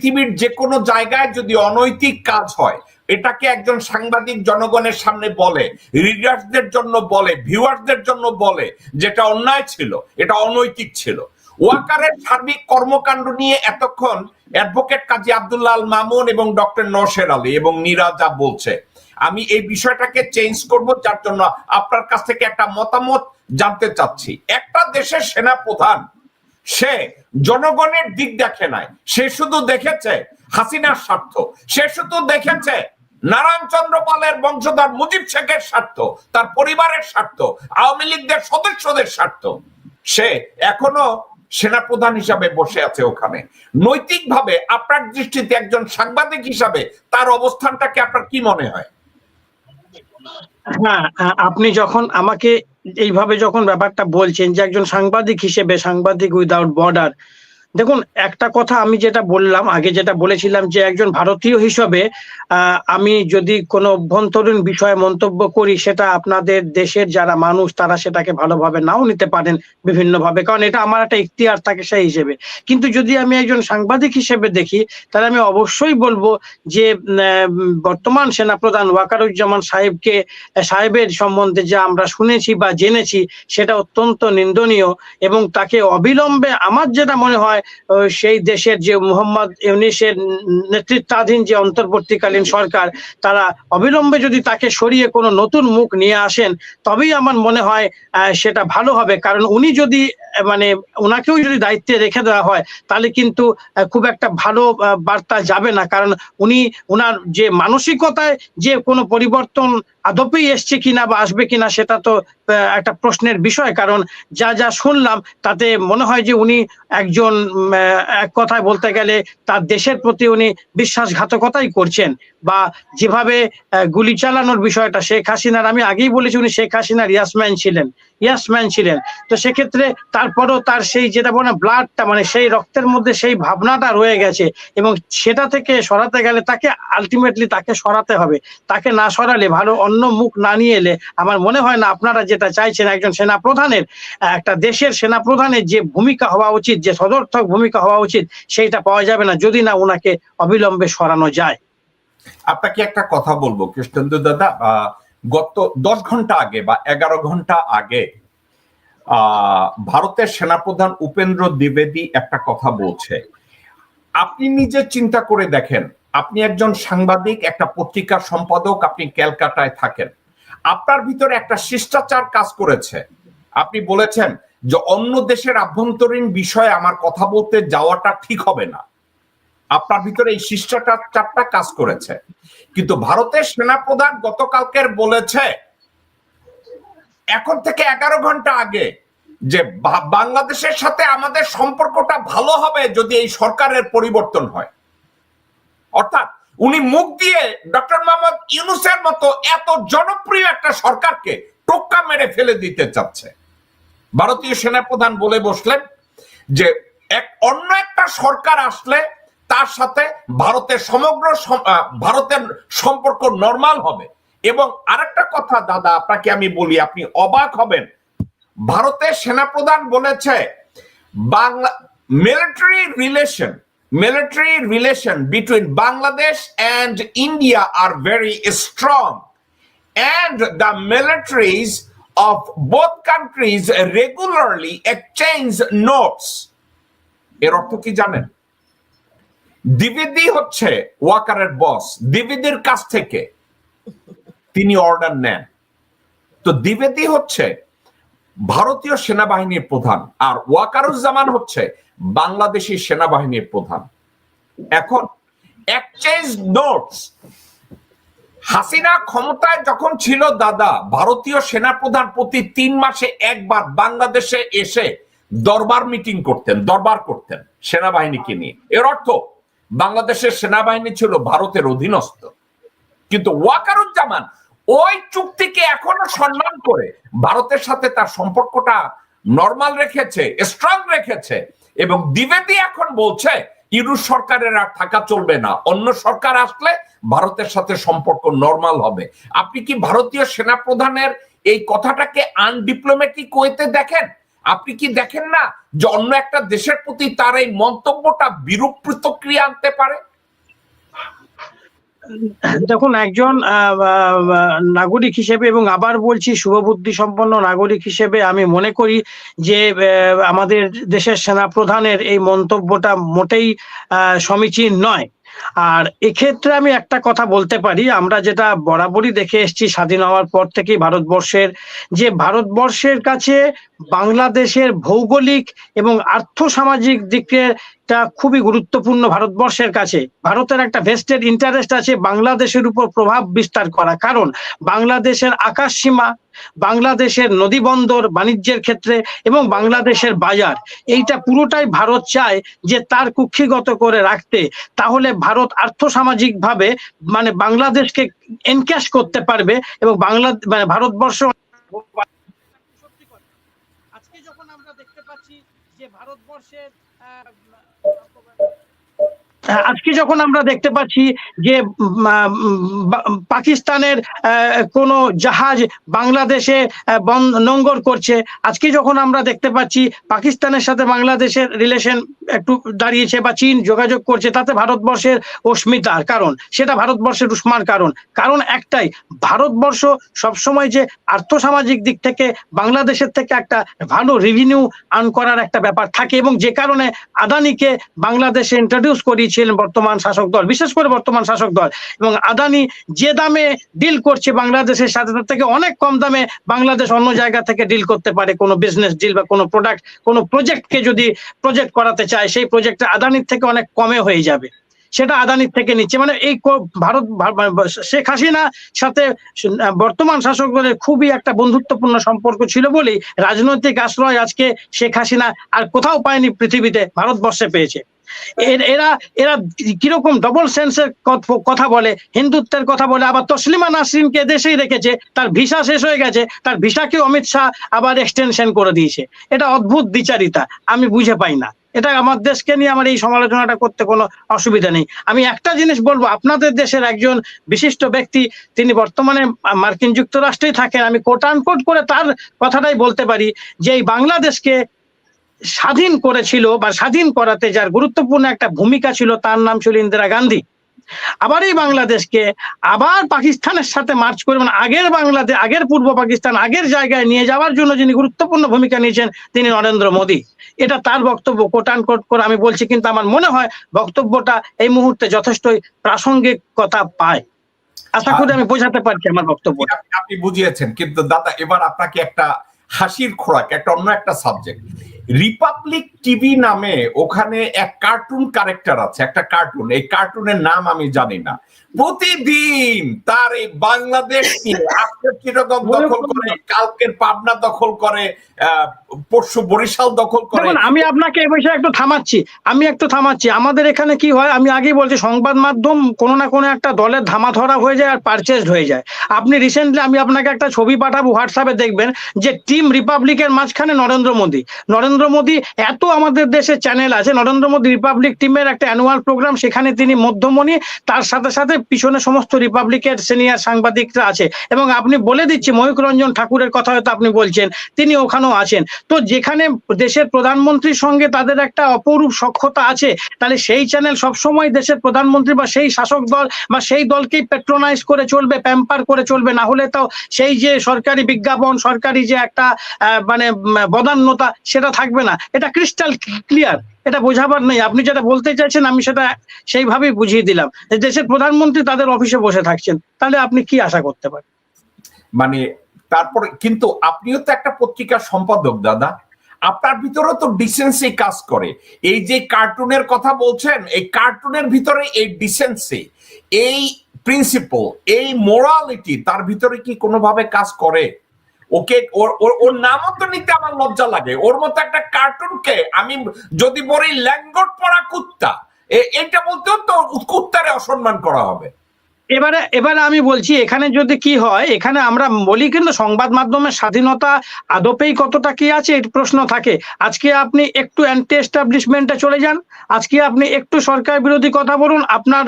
পৃথিবীর যে কোনো জায়গায় যদি অনৈতিক কাজ হয়, এটাকে একজন সাংবাদিক জনগণের সামনে বলে রিডার্সদের জন্য বলে ভিউয়ার্সদের জন্য বলে যেটা অন্যায় ছিল, এটা অনৈতিক ছিল। ওয়াকারের সার্বিক কর্মকাণ্ড নিয়ে এতক্ষণ অ্যাডভোকেট কাজী আব্দুল্লাহ আল মামুন এবং ডক্টর নসের আলী এবং নীরা যা বলছে। আমি এই বিষয়টাকে চেঞ্জ করব, যার জন্য আপনার কাছ থেকে একটা মতামত জানতে চাচ্ছি। একটা দেশের সেনা প্রধান সে জনগণের দিক দেখে নাই। সে শুধু দেখেছে হাসিনার স্বার্থ। সে শুধু দেখেছে নারায়ণ চন্দ্র পালের বংশধর মুজিব শেখের স্বার্থ, তার পরিবারের স্বার্থ, আওয়ামী লীগদের সদস্যদের স্বার্থ। সে এখনও সেনাপ্রধান হিসাবে বসে আছে ওখানে। নৈতিকভাবে আপনার দৃষ্টিতে একজন সাংবাদিক হিসাবে তার অবস্থানটাকে আপনার কি মনে হয়? হ্যাঁ আপনি যখন আমাকে এইভাবে যখন ব্যাপারটা বলছেন যে একজন সাংবাদিক হিসেবে সাংবাদিক উইদাউট বর্ডার দেখুন, একটা কথা আমি যেটা বললাম, আগে যেটা বলেছিলাম যে একজন ভারতীয় হিসেবে আমি যদি কোনো অভ্যন্তরীণ বিষয়ে মন্তব্য করি, সেটা আপনাদের দেশের যারা মানুষ, তারা সেটাকে ভালোভাবে নাও নিতে পারেন বিভিন্নভাবে। কারণ এটা আমার একটা ইখতিয়ার থাকে সেই হিসেবে। কিন্তু যদি আমি একজন সাংবাদিক হিসেবে দেখি, তাহলে আমি অবশ্যই বলব যে বর্তমান সেনাপ্রধান ওয়াকারুজ্জামান সাহেবকে, সাহেবের সম্বন্ধে যা আমরা শুনেছি বা জেনেছি, সেটা অত্যন্ত নিন্দনীয় এবং তাকে অবিলম্বে আমার যেটা মনে হয় আহ, সেই দেশের যে মোহাম্মদ ইউনিসের নেতৃত্বাধীন যে অন্তর্বর্তীকালীন সরকার তারা অবিলম্বে যদি তাকে সরিয়ে কোনো নতুন মুখ নিয়ে আসেন তবেই আমার মনে হয় সেটা ভালো হবে। কারণ উনি যদি মানে ওনাকেও যদি দায়িত্বে রেখে দেওয়া হয় তাহলে কিন্তু খুব একটা ভালো বার্তা যাবে না। কারণ উনি ওনার যে মানসিকতায় যে কোনো পরিবর্তন আদপেই এসছে কিনা বা আসবে কিনা সেটা তো একটা প্রশ্নের বিষয়। কারণ যা যা শুনলাম তাতে মনে হয় যে উনি একজন এক কথায় বলতে গেলে তার দেশের প্রতি উনি বিশ্বাসঘাতকতাই করছেন বা যেভাবে গুলি চালানোর বিষয়টা শেখ হাসিনার, আমি আগেই বলেছি উনি শেখ হাসিনার ইয়াসম্যান ছিলেন। ইয়াসম্যান ছিলেন। তো সেক্ষেত্রে তারপরও তার সেই যেটা বলে ব্লাডটা মানে সেই রক্তের মধ্যে সেই ভাবনাটা রয়ে গেছে এবং সেটা থেকে সরাতে গেলে তাকে আলটিমেটলি তাকে সরাতে হবে। তাকে না সরালে ভালো অন্য মুখ না নিয়ে এলে আমার মনে হয় না আপনারা যেটা চাইছেন একজন সেনা প্রধানের একটা দেশের সেনা প্রধানের যে ভূমিকা হওয়া উচিত যে সদর্থক ভূমিকা হওয়া উচিত সেইটা পাওয়া যাবে না যদি না ওনাকে অবিলম্বে সরানো যায়। আপনাকে একটা কথা বলব কৃষ্ণেন্দু দাদা আহ, গত দশ ঘণ্টা আগে বা এগারো ঘণ্টা আগে ভারতের সেনাপ্রধান উপেন্দ্র দ্বিবেদী একটা কথা বলছে। আপনি নিজে চিন্তা করে দেখেন, আপনি একজন সাংবাদিক, একটা পত্রিকার সম্পাদক, আপনি ক্যালকাটায় থাকেন। আপনার ভিতরে একটা শিষ্টাচার কাজ করেছে। আপনি বলেছেন যে অন্য দেশের আভ্যন্তরীণ বিষয়ে আমার কথা বলতে যাওয়াটা ঠিক হবে না। আপনার ভিতরে এই শিষ্টাচারটা কাজ করেছে। কিন্তু ভারতের সেনাপ্রধান গতকালকের বলেছে, এখন থেকে এগারো ঘণ্টা আগে যে বাংলাদেশের সাথে আমাদের সম্পর্কটা ভালো হবে যদি এই সরকারের পরিবর্তন হয়। অর্থাৎ উনি মুখ দিয়ে ডক্টর মোহাম্মদ ইউনুসের মতো এত জনপ্রিয় একটা সরকারকে টোক্কা মেরে ফেলে দিতে চাচ্ছে। ভারতীয় সেনাপ্রধান বলে বসলেন যে, এক, অন্য একটা সরকার আসলে তার সাথে ভারতের সমগ্র ভারতের সম্পর্ক নর্মাল হবে। এবং আরেকটা কথা, দাদা, আপনাকে আমি বলি, আপনি অবাক হবেন। ভারতের সেনাপ্রধান বলেছে, Bangla military relation military relation between Bangladesh and India are very strong and the militaries of both countries regularly exchange notes এর অর্থ কি জানেন? দ্বিবেদী হচ্ছে ওয়াকারের বস দ্বিবেদীর কাছ থেকে তিনি অর্ডার নেন। তো দ্বিবেদী হচ্ছে ভারতীয় সেনাবাহিনীর প্রধান আর ওয়াকারুজ্জামান হচ্ছে বাংলাদেশি সেনাবাহিনীর প্রধান। এখন এক্সচেঞ্জ নোটস হাসিনা ক্ষমতায় যখন ছিল দাদা, ভারতীয় সেনাপ্রধান প্রতি তিন মাসে একবার বাংলাদেশে এসে দরবার মিটিং করতেন, দরবার করতেন সেনাবাহিনীকে নিয়ে। এর অর্থ বাংলাদেশের সেনাবাহিনী ছিল ভারতের অধীনস্থ। কিন্তু ওয়াকারুজ্জামান ওই চুক্তিকে এখনও সম্মান করে ভারতের সাথে তার সম্পর্কটা নর্মাল রেখেছে স্ট্রং রেখেছে এবং দ্বিবেদী এখন বলছে ইউরোপ সরকারের আর থাকা চলবে না। অন্য সরকার আসলে ভারতের সাথে সম্পর্ক নর্মাল হবে। আপনি কি ভারতীয় সেনা প্রধানের এই কথাটাকে আনডিপ্লোম্যাটিক ওয়েতে দেখেন? আপনি কি দেখেন না যে অন্য একটা দেশের প্রতি তার এই মন্তব্যটা বিরূপ প্রতিক্রিয়া আনতে পারে? দেখুন, একজন নাগরিক হিসেবে এবং আবার বলছি শুভবুদ্ধি সম্পন্ন নাগরিক হিসেবে আমি মনে করি যে আমাদের দেশের সেনা প্রধানের এই মন্তব্যটা মোটেই সমীচীন নয়। আর এক্ষেত্রে আমি একটা কথা বলতে পারি, আমরা যেটা বরাবরই দেখে এসেছি স্বাধীন হওয়ার পর থেকেই ভারতবর্ষের, যে ভারতবর্ষের কাছে বাংলাদেশের ভৌগোলিক এবং আর্থসামাজিক দিকের টা খুবই গুরুত্বপূর্ণ ভারতবর্ষের কাছে। ভারতের একটা ভেস্টেড ইন্টারেস্ট আছে বাংলাদেশের উপর প্রভাব বিস্তার করা। কারণ বাংলাদেশের আকাশ সীমা বাংলাদেশের নদী বন্দর বাণিজ্যের ক্ষেত্রে এবং বাংলাদেশের বাজার, এইটা পুরোটাই ভারত চায় যে তার কুক্ষিগত করে রাখতে। তাহলে ভারত আর্থসামাজিক ভাবে মানে বাংলাদেশকে এনক্যাশ করতে পারবে এবং বাংলা মানে ভারতবর্ষ আজকে যখন আমরা দেখতে পাচ্ছি যে ভারতবর্ষের আজকে যখন আমরা দেখতে পাচ্ছি যে পাকিস্তানের কোনো জাহাজ বাংলাদেশে নোঙ্গর করছে, আজকে যখন আমরা দেখতে পাচ্ছি পাকিস্তানের সাথে বাংলাদেশের রিলেশন একটু দাঁড়িয়েছে বা চীন যোগাযোগ করছে, তাতে ভারতবর্ষের অস্মিতার কারণ। সেটা ভারতবর্ষের উষ্মার কারণ। কারণ একটাই, ভারতবর্ষ সবসময় যে আর্থসামাজিক দিক থেকে, বাংলাদেশের থেকে একটা ভালো রেভিনিউ আর্ন করার একটা ব্যাপার থাকে এবং যে কারণে আদানিকে বাংলাদেশে ইন্ট্রোডিউস করিয়েছিলেন বর্তমান শাসক দল, বিশেষ করে বর্তমান শাসক দল। এবং আদানি যে দামে ডিল করছে বাংলাদেশের সাথে, তার থেকে অনেক কম দামে বাংলাদেশ অন্য জায়গা থেকে ডিল করতে পারে কোনো বিজনেস ডিল বা কোনো প্রোডাক্ট কোনো প্রজেক্টকে যদি প্রজেক্ট করাতে চায়। সেই প্রজেক্টটা আদানির থেকে অনেক কমে হয়ে যাবে। সেটা আদানির থেকে নিচ্ছে। মানে এই ভারত ভা- শেখ হাসিনা সাথে বর্তমান শাসক দলের খুবই একটা বন্ধুত্বপূর্ণ সম্পর্ক ছিল বলেই রাজনৈতিক আশ্রয় আজকে শেখ হাসিনা আর কোথাও পায়নি পৃথিবীতে, ভারতবর্ষে পেয়েছে। এর- এরা কীরকম ডবল সেন্সের কথা বলে, হিন্দুত্বের কথা বলে, আবার তসলিমা নাসরিনকে দেশেই রেখেছে, তার ভিসা শেষ হয়ে গেছে, তার ভিসাকে অমিত শাহ আবার এক্সটেনশন করে দিয়েছে। এটা অদ্ভুত বিচারিতা, আমি বুঝে পাই না। এটা আমার দেশকে নিয়ে আমার এই সমালোচনাটা করতে কোনো অসুবিধা নেই। আমি একটা জিনিস বলব, আপনাদের দেশের একজন বিশিষ্ট ব্যক্তি, তিনি বর্তমানে মার্কিন যুক্তরাষ্ট্রেই থাকেন, আমি কোট আনকোট করে তার কথাটাই বলতে পারি যে এই বাংলাদেশকে স্বাধীন করেছিল বা স্বাধীন করাতে যার গুরুত্বপূর্ণ একটা ভূমিকা ছিল তার নাম ছিল ইন্দিরা গান্ধী। আবার এই বাংলাদেশকে আবার পাকিস্তানের সাথে মার্চ করে মানে আগের বাংলাদেশ আগের পূর্ব পাকিস্তান, আগের জায়গায় নিয়ে যাওয়ার জন্য যিনি গুরুত্বপূর্ণ ভূমিকা নিয়েছেন তিনি নরেন্দ্র মোদী। এটা তার বক্তব্য কোটান কোট করে আমি বলছি, কিন্তু আমার মনে হয় বক্তব্যটা এই মুহূর্তে যথেষ্টই প্রাসঙ্গিকতা পায়। আশা করি আমি বোঝাতে পারছি আমার বক্তব্য আপনি- বুঝিয়েছেন, কিন্তু দাদা, এবার আপনাকে একটা হাসির খোরাক, একটা অন্য একটা সাবজেক্ট রিপাবলিক টিভি নামে ওখানে এক কার্টুন ক্যারেক্টার আছে একটা কার্টুন এই কার্টুনের নাম আমি জানি না। প্রতিদিন তার এই বাংলাদেশ নিয়ে আজকের দখল করে কালকের পাবনা দখল করে পরশু বরিশাল দখল করে। আমি আপনাকে এই বিষয়ে একটু থামাচ্ছি। আমি একটু থামাচ্ছি। আমাদের এখানে কি হয় আমি আগেই বলছি সংবাদ মাধ্যম কোনো না কোনো একটা দলের ধামা ধরা হয়ে যায় আর পারচেসড হয়ে যায়। আপনি রিসেন্টলি আমি আপনাকে একটা ছবি পাঠাবো হোয়াটসঅ্যাপে দেখবেন যে টিম রিপাবলিকের মাঝখানে নরেন্দ্র মোদী। নরেন্দ্র মোদী, এত আমাদের দেশে চ্যানেল আছে। নরেন্দ্র মোদী রিপাবলিক টিমের একটা অ্যানুয়াল প্রোগ্রাম সেখানে তিনি মধ্যমণি, তার সাথে সাথে পিছনে সমস্ত রিপাবলিকের সিনিয়র সাংবাদিকরা আছে। এবং আপনি বলে দিচ্ছি ময়ূক রঞ্জন ঠাকুরের কথা হয়তো আপনি বলছেন, তিনি ওখানেও আছেন। তো যেখানে দেশের প্রধানমন্ত্রীর সঙ্গে তাদের একটা অপরূপ সক্ষতা আছে, তাহলে সেই চ্যানেল সবসময় দেশের প্রধানমন্ত্রী বা সেই শাসক দল বা সেই দলকেই পেট্রোনাইজ করে চলবে প্যাম্পার করে চলবে। না হলে তো সেই যে সরকারি বিজ্ঞাপন, সরকারি যে একটা মানে বদান্যতা, সেটা থাকবে না। এটা ক্রিস্টাল ক্লিয়ার এটা বোঝাবার নেই। আপনি যেটা বলতে চাইছেন, আমি সেটা সেইভাবেই বুঝিয়ে দিলাম। দেশের প্রধানমন্ত্রী তাদের অফিসে বসে থাকছেন, তাহলে আপনি কি আশা করতে পারেন? মানে তারপরে, কিন্তু আপনিও তো একটা পত্রিকার সম্পাদক, দাদা। আপনার ভিতরেও তো ডিসেন্সি কাজ করে। এই যে কার্টুনের কথা বলছেন, এই কার্টুনের ভিতরে এই ডিসেন্সি এই প্রিন্সিপল এই মোরালিটি তার ভিতরে কি কোনোভাবে কাজ করে? ওকে, ওর ওর নামও তো নিতে আমার লজ্জা লাগে। ওর মতো একটা কার্টুনকে আমি যদি বলি ল্যাঙ্গট পরা কুত্তা এটা বলতেও তো কুত্তারে অসম্মান করা হবে। এবারে এবারে আমি বলছি, এখানে যদি কি হয়, এখানে আমরা বলি কিন্তু সংবাদ মাধ্যমের স্বাধীনতা আদপেই কতটা কি আছে প্রশ্ন থাকে। আজকে আপনি একটু অ্যান্টি এস্টাবলিশমেন্টে চলে যান। আজকে আপনি একটু সরকার বিরোধী কথা বলুন, আপনার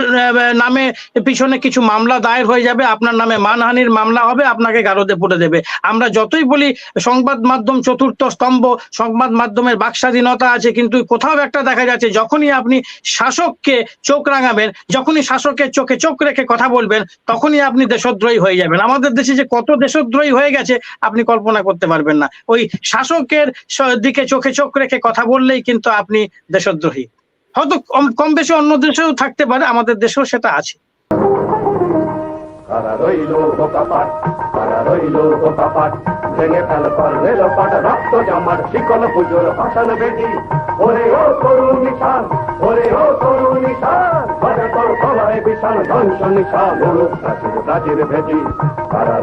নামে পিছনে কিছু মামলা দায়ের হয়ে যাবে, আপনার নামে মানহানির মামলা হবে, আপনাকে গারদে পুড়ে দেবে। আমরা যতই বলি, সংবাদ মাধ্যম চতুর্থ স্তম্ভ, সংবাদ মাধ্যমের বাক স্বাধীনতা আছে, কিন্তু কোথাও একটা দেখা যাচ্ছে, যখনই আপনি শাসককে চোখ রাঙাবেন, যখনই শাসকের চোখে চোখ রেখে কথা বলবেন, তখনই আপনি দেশদ্রোহী হয়ে যাবেন। আমাদের দেশে যে কত দেশদ্রোহী হয়ে গেছে, আপনি কল্পনা করতে পারবেন না। ওই শাসকের দিকে চোখে চোখ রেখে কথা বললেই কিন্তু আপনি দেশদ্রোহী। হয়তো কম- বেশি অন্য দেশেও থাকতে পারে, আমাদের দেশেও সেটা আছে। ওরে ও তরুণ নিশান, ওরে ও তরুণ নিশান। তোর বিশাল ধ্বংস নিশান প্রাচীর প্রাচীর ভেটি কারা